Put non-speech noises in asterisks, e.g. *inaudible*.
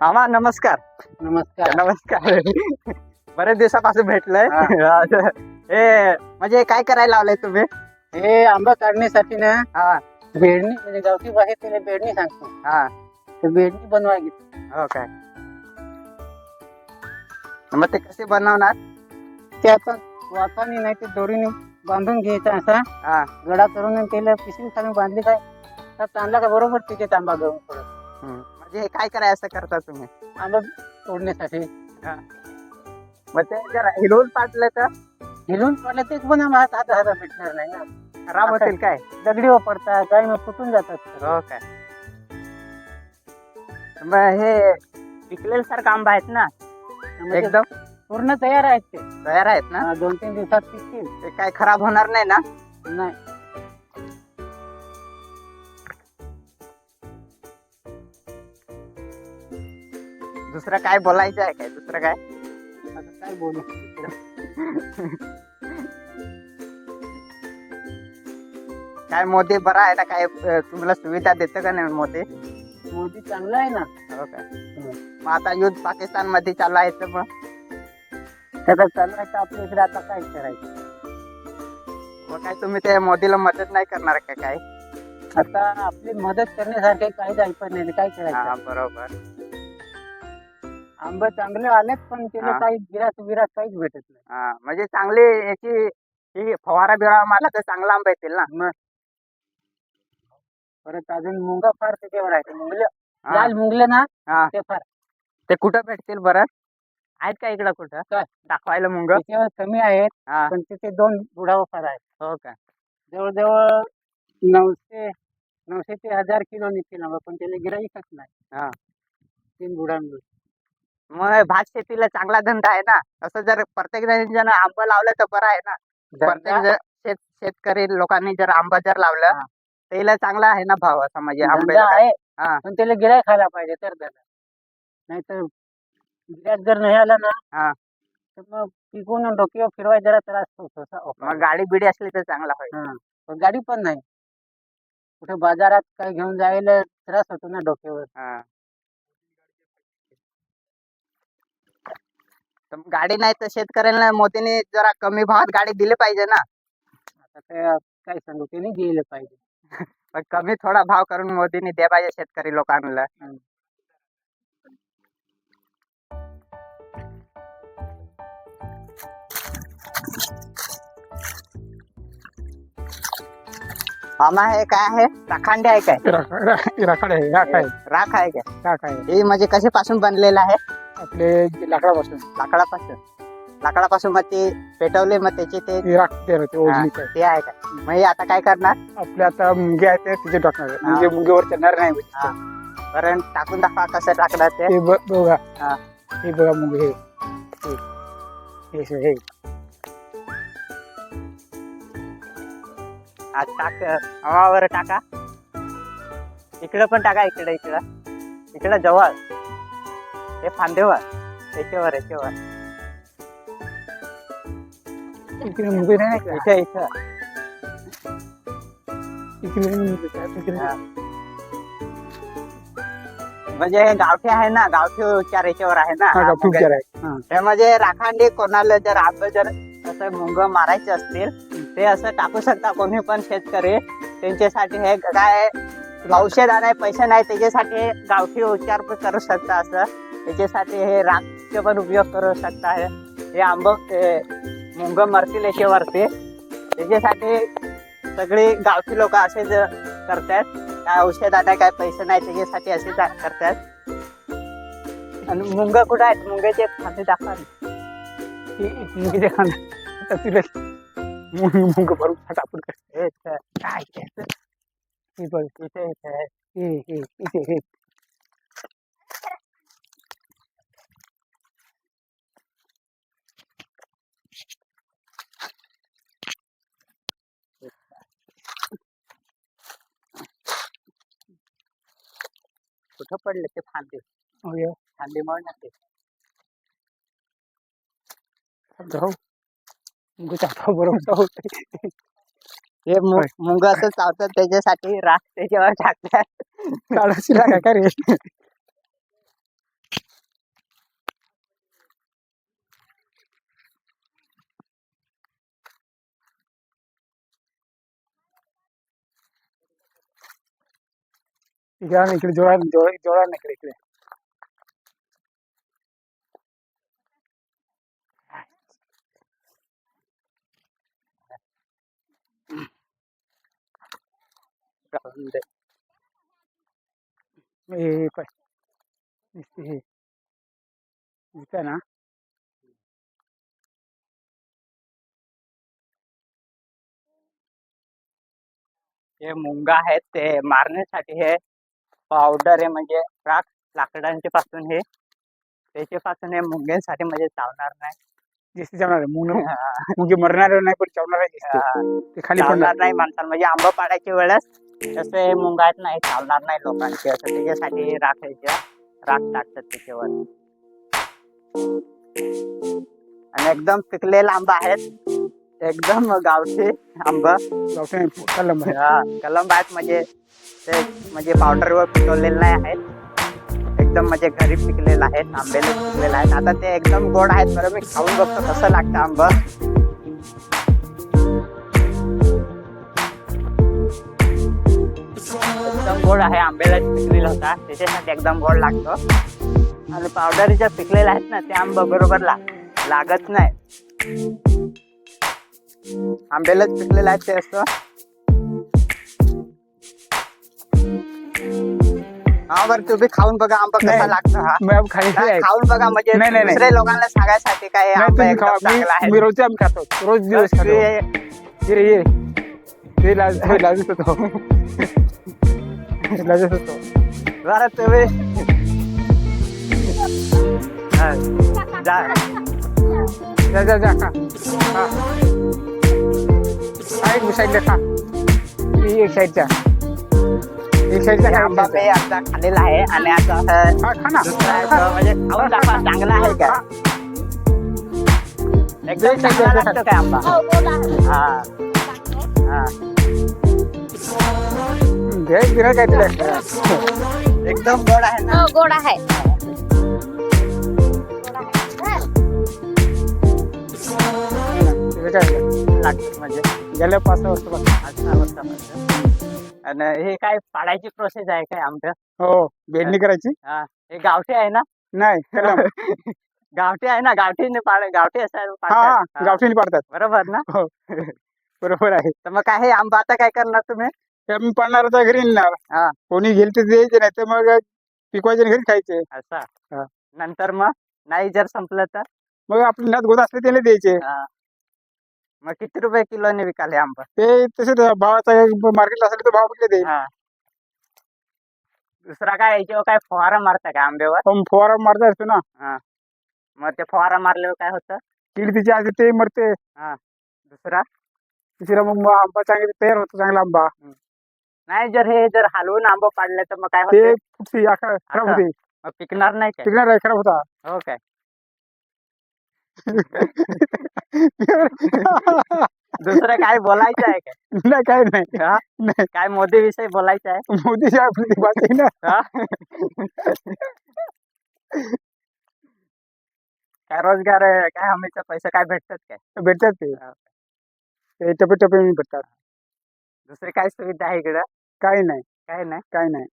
मामा नमस्कार. नमस्कार. नमस्कार. बरेच दिवसापासून भेटलंय. *laughs* हे. म्हणजे काय करायला लावलंय तुम्ही? हे आंबा काढण्यासाठी ना हा. बेडणी म्हणजे गावठी भाषेत त्याला बेडणी सांगतो. हा. ते बेडणी बनवायला घेतली. हो काय? मग ते कसे बनवणार? ते आता वाकाने नाही ते दोरीने बांधून घ्यायचा असा. हा. गडा करून आणि त्याला पिशवी खाली बांधली काय तर ताणला का बरोबर तिथे आंबा गळून पडत. हम्म. म्हणजे हे काय कराय असं करता तुम्ही? आंबा तोडण्यासाठी. मग ते जर हिलवून पाडलं तर? हिलून पडलं तेच पण आंबा हात हात हातात भेटणार नाही ना. खराब होतील काय? दगडीवर पडतात काही मग फुटून जातात. हो काय मग हे पिकलेल सारखं आंबा आहेत ना? म्हणजे एकदम? पूर्ण तयार आहेत ते. तयार आहेत ना? दोन तीन दिवसात पिकतील. ते काय खराब होणार नाही ना? नाही. दुसरं काय बोलायचं आहे काय? दुसरं काय? आता काय बोलू? काय मोदी बरा आहे ना? काय अं, तुम्हाला सुविधा देतं का नाही मोदी? मोदी चांगला आहे ना. हो काय मग आता युद्ध पाकिस्तानमध्ये चालू आहे तर मग त्याचा चालवायचं आपल्या इकडे आता काय करायचं? मग काय तुम्ही ते मोदीला मदत नाही करणार का काय? आता आपली मदत करण्यासारखे काहीच ऐकत नाही काय हा करायचं? बरोबर. आंबे चांगले आलेत पण त्याला हा. काही गिरास विरास काहीच भेटत नाही. हा म्हणजे चांगली याची ही फवारा बिवारा मारला तर चांगला आंबा येतील ना. मग? परत अजून मुंगा फार त्याच्यावर आहे. मुंगलं हा, लाल मुंगलं ना हा. ते फार. ते कुठं भेटतील बरं? आहेत का इकडं कुठं? काय? दाखवायला मुंग? त्याच्यावर कमी आहेत हा. पण तिथे दोन बुडाव फार आहेत. हो का? जवळजवळ नऊशे नऊशे ते हजार किलो निघतील आंबा पण त्याला गिराईकच नाही. हा. तीन बुडांवर. मग भात शेतीला चांगला धंदा आहे ना असं जर प्रत्येक जण आंबा लावलं तर बरं आहे ना प्रत्येक जण शेत शेतकरी लोकांनी जर आंबा जर लावलं. त्याला चांगला आहे ना भाव असं म्हणजे आंब्याला आहे हा. पण त्याला गिराय खायला पाहिजे तर झालं नाहीतर गिरायक जर नाही आला ना हा. तर मग पिकून डोक्यावर फिरवाय जरा त्रास होतो मग. गाडी बिडी असली तर चांगला होईल. पण गाडी पण नाही कुठे बाजारात काय घेऊन जायला त्रास होतो ना डोक्यावर तर गाडी नाही तर शेतकऱ्यांना मोदीने जरा कमी भावात गाडी दिली पाहिजे ना. आता काय काय सांगू त्याने गेलं पाहिजे. *laughs* मग कमी थोडा भाव करून मोदीने द्या पाहिजे शेतकरी लोकांना. मामा हे काय आहे? राखांडे आहे काय? राखाड आहे राख आहे राख आहे. काय? राख आहे. हे म्हणजे कशापासून बनलेलं आहे? आपले लाकडापासून. लाकडापासून. लाकडापासून मग ते पेटवले मग त्याचे ते ते राख तयार होते हा, ते. आहे का? मग हे आता काय करणार? आपले आता मुंगे आहेत ते तिथे टाकणार मुंगे मुंगेवर चढणार नाही कारण टाकून दाखवा कसं टाकणार ते. हे बघा हा. हे बघा मुंगे हे. हे हे. हे आज टाक हवावर टाका. इकडं पण टाका इकडं इकडं. इकडं जवळ. हे फांदेवर याच्यावर याच्यावर. नाही इथं इथं. हा. म्हणजे हे गावठी आहे ना गावठी उपचार याच्यावर आहे ना. हा, हा, म्हणजे राखांडी कोणाला जर आंबे जर असं मुंग मारायचे असतील ते असं टाकू शकता कोणी पण शेतकरी. त्यांच्यासाठी हे काय औषध आणाय पैसे नाही त्याच्यासाठी हे गावठी उपचार पण करू शकता असं. त्याच्यासाठी हे राखचे पण उपयोग करू शकता. हे हे आंब हे मुंग मरतील याच्यावरती. त्याच्यासाठी सगळी गावठी लोक असे ज- करतात काय औषध आणाय काय पैसे नाही त्याच्यासाठी असे करतात. आणि मुंग कुठं आहेत? मुंग्याचे खाते दाखवा. हे- हे मुंगे आता मुंग मुंग भरून टाकून इथं, काय इथे इथे आहे. इथे कुठं पडले ते फांदे. फांदे मळ ना ते. जाऊ मुंग बरोबर होते हे मुंग असं चावतात त्याच्यासाठी राख त्याच्यावर टाकतात. काढायची लागा का रे? इकडे इकडे जोडा जोडा जोडा. हे हे हे हे मुंग आहेत ते मारण्यासाठी हे पावडर आहे म्हणजे राख लाकडांच्या पासून हे. त्याच्यापासून हे मुंग्यांसाठी म्हणजे चावणार नाही. दिसते जाणार मुंग मुंगे मरणार नाही पण चावणार ते खाली चावणार पडणार नाही माणसाला. म्हणजे आंबा पाडायच्या वेळेस तसे हे मुंग आहेत ना हे चावणार नाही लोकांचे. असं त्याच्यासाठी राखायच्या राख टाकतात त्याच्यावर. आणि एकदम पिकलेला आंबा आहेत. एकदम गावठी आंबा. गावठी नाही, कलम कलम आहेत म्हणजे ते म्हणजे पावडरवर पिकवलेले नाही आहेत एकदम म्हणजे घरी पिकलेले आहेत आंबेले पिकलेले आहेत आता ते एकदम गोड आहेत बरं मी खाऊन बघतो कसं लागतं आंबा. एकदम गोड आहे आंब्याला पिकलेला होता. त्याच्यासाठी एकदम गोड लागतो. आणि पावडर ज्या पिकलेल्या आहेत ना ते आंबा बरोबर ला लागत नाही. आंब्यालाच पिकलेलं आहे ते असं. हा बरं तुम्ही खाऊन बघा आंबा कसा नाही. लागतो हा? मी अब खाली काय आहे खाऊन बघा म्हणजे नाही, नाही, नाही. दुसऱ्या लोकांना सांगायसाठी काय हे नाही आंबा तुम्ही एकदम खावा. चांगला मी मी आहे रोजचे खातो. रोज दिवस खातो. ये रे ये ते लाज हे लाजत होतो लाजत होतो बरं तुम्ही हा, जा. जा जा जा. खा खा हा एक साईडला खा. ही एक एक आंबा एक मी खाल्लेला आहे आणि आता ना दुसरा आहे म्हणजे खाऊन दाखवा चांगला आहे का एकदम चांगला लागतो काय आंबा हा हा. घे एकदम गोड आहे ना हो गोड आहे तिला काय म्हणजे गेल्या पाच आणि हे काय पाडायची प्रोसेस आहे काय आंब्या हो बेडणी करायची. हा. हे गावठी आहे ना? नाही कलम. *laughs* गावठी आहे ना? गावठी पाड गावठी हा हा पाडतात. हा, गावठीने पाडतात. बरोबर ना? *laughs* बरोबर आहे. तर मग काय हे आंबा आता काय करणार तुम्ही? ते आम्ही पाडणार आता घरी नेणार. हा. कोणी घेईल ते द्यायचे नाही तर मग पिकवायचे आणि घरी खायचे. असा हा. नंतर मग? नाही जर संपलं तर? मग आपल्या नात गोदा असले त्याला द्यायचे. हा. मग किती रुपये किलोने विकाले आंबा? ते तसे भावाचा मार्केटला असेल तर भाव कुठले देईल हा. दुसरा काय याच्यावर काय फवारा मारता का आंब्यावर? पण फवारा मारता असतो ना. मग ते फवारा मारल्यावर काय होतं? कीड तिची असते ते मरते. दुसरा? तिसरा मग मग आंबा चांगला तयार होतो चांगला आंबा. नाही जर हे जर हलवून आंबा पाडलं तर मग काय ते होतं? फुटती आखा खराब आता? होते. मग पिकणार नाही काय? टिकणार नाही खराब होता. हो काय? दुसरं काय बोलायचं आहे काय नाही काय नाही. हा? नाही. काय मोदी विषयी बोलायचं आहे? मोदी आपली ती बात आहे ना. हा? काय रोजगार आहे, काय हमीचा पैसे काय भेटतात काय? भेटतात ते हा. ते टप्पे टप्पे भेटतात. दुसरी काय सुविधा आहे इकडं? काही नाही. काय नाही? काही नाही.